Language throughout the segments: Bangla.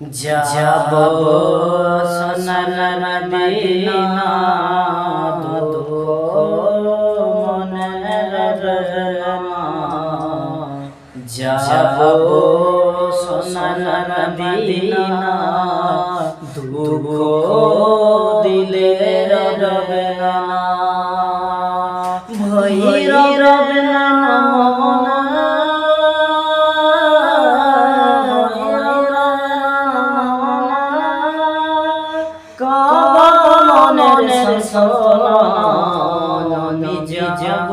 যাব সোনার মদিনা যাব সোনার মদিনা দুঃখ দিলে রবে না ভই সোনামি যাব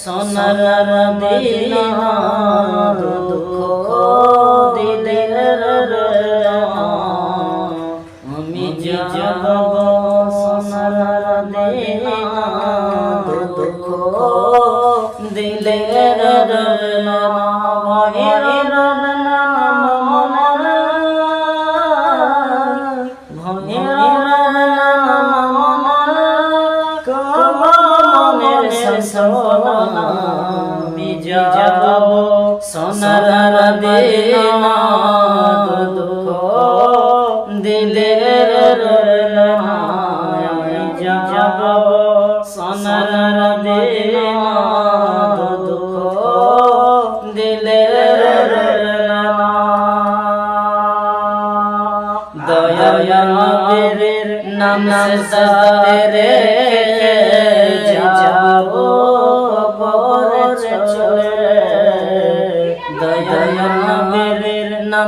সোনার মদিনা সোনার দেনা দুঃখ দিলের যাব সোনার দেনা দুঃখ দিলের দয়ালের নাম সারে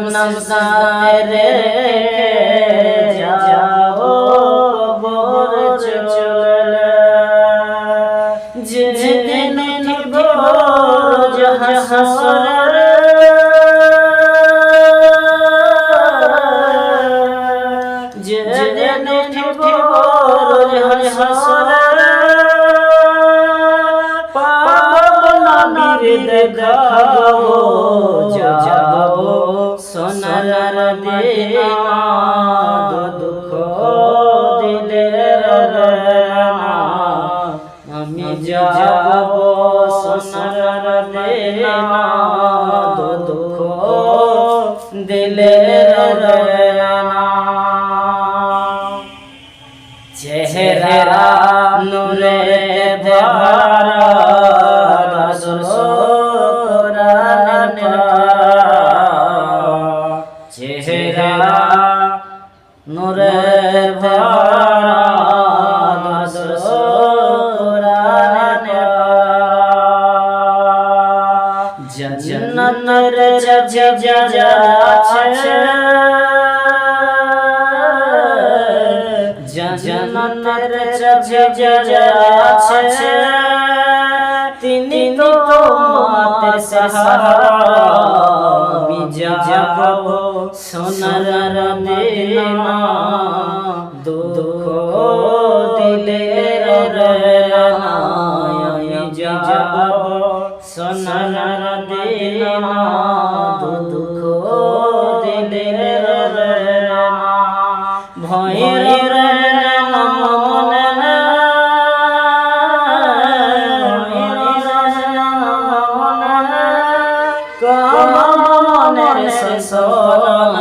দয়ালের নাম নাম সারে যাব পরে চলে। যে দিন নিব জহাসরে যে দিন পাবনা যাব সোনার দেনা দুঃখ দিলের আমি যাব সোনার দেনা দুঃখ দিলের চেহারা নূরে ভরা নূরে ভরা সুরান জন্নতের যা আছে তিনি তো তোমার সাহারা যাব সোনার দেনা দুঃখ দিলে আমি যাব। সোনার দেনা দুঃখ দিলে ভয়ের সোনা